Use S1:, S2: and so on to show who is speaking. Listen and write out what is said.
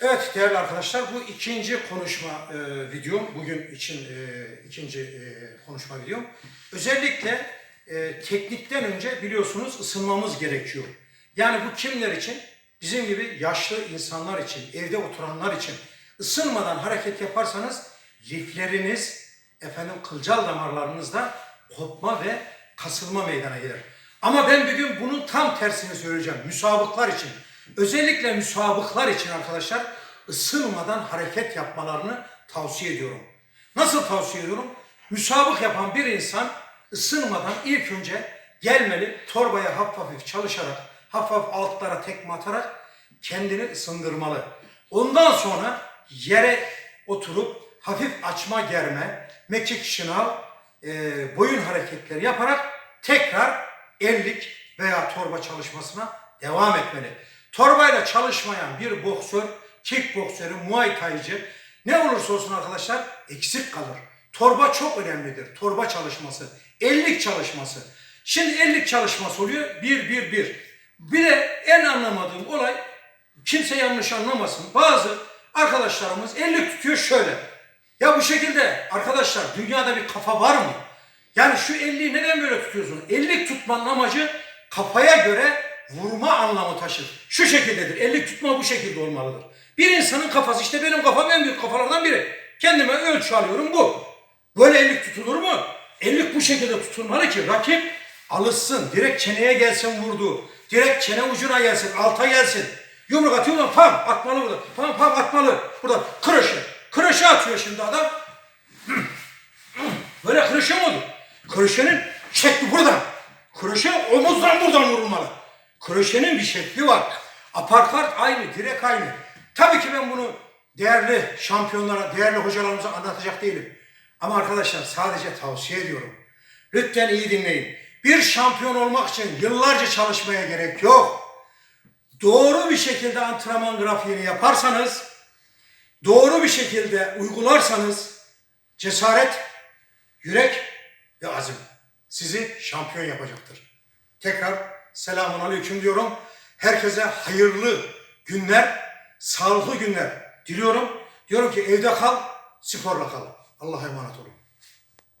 S1: Evet değerli arkadaşlar bu ikinci konuşma e, videom. Bugün için e, ikinci e, konuşma videom. Özellikle e, teknikten önce biliyorsunuz ısınmamız gerekiyor. Yani bu kimler için? Bizim gibi yaşlı insanlar için, evde oturanlar için. Isınmadan hareket yaparsanız lifleriniz, efendim kılcal damarlarınızda kopma ve kasılma meydana gelir. Ama ben bugün bunun tam tersini söyleyeceğim. Müsabıklar için. Özellikle müsabıklar için arkadaşlar ısınmadan hareket yapmalarını tavsiye ediyorum. Nasıl tavsiye ediyorum? Müsabık yapan bir insan ısınmadan ilk önce gelmeli torbaya hafif hafif çalışarak, hafif altlara tekme atarak kendini ısındırmalı. Ondan sonra yere oturup hafif açma germe, mekik şınav, e, boyun hareketleri yaparak tekrar ellik veya torba çalışmasına devam etmeli. Torbayla çalışmayan bir boksör, kickboksörü, muay thaici ne olursa olsun arkadaşlar eksik kalır. Torba çok önemlidir. Torba çalışması, ellik çalışması. Şimdi ellik çalışması oluyor. Bir, bir, bir. Bir de en anlamadığım olay kimse yanlış anlamasın. Bazı arkadaşlarımız ellik tutuyor şöyle. Ya bu şekilde arkadaşlar dünyada bir kafa var mı? Yani şu 50'yi neden böyle tutuyorsun? 50 tutmanın amacı kafaya göre vurma anlamı taşır. Şu şekildedir. 50 tutma bu şekilde olmalıdır. Bir insanın kafası işte benim kafam en büyük kafalardan biri. Kendime ölçü alıyorum bu. Böyle 50 tutulur mu? 50 bu şekilde tutulmalı ki rakip alışsın. Direkt çeneye gelsin vurdu. Direkt çene ucuna gelsin, alta gelsin. Yumruk atıyor mu? Pam atmalı burada. Pam pam atmalı. Burada kırışı. Kırışı atıyor şimdi adam. Böyle kroşe mi olur? Kroşenin şekli buradan. Kroşe omuzdan buradan vurulmalı. Kroşenin bir şekli var. Aparkart aynı, direk aynı. Tabii ki ben bunu değerli şampiyonlara, değerli hocalarımıza anlatacak değilim. Ama arkadaşlar sadece tavsiye ediyorum. Lütfen iyi dinleyin. Bir şampiyon olmak için yıllarca çalışmaya gerek yok. Doğru bir şekilde antrenman grafiğini yaparsanız, doğru bir şekilde uygularsanız cesaret Yürek ve azim sizi şampiyon yapacaktır. Tekrar selamun aleyküm diyorum. Herkese hayırlı günler, sağlıklı günler diliyorum. Diyorum ki evde kal, sporla kal. Allah'a emanet olun.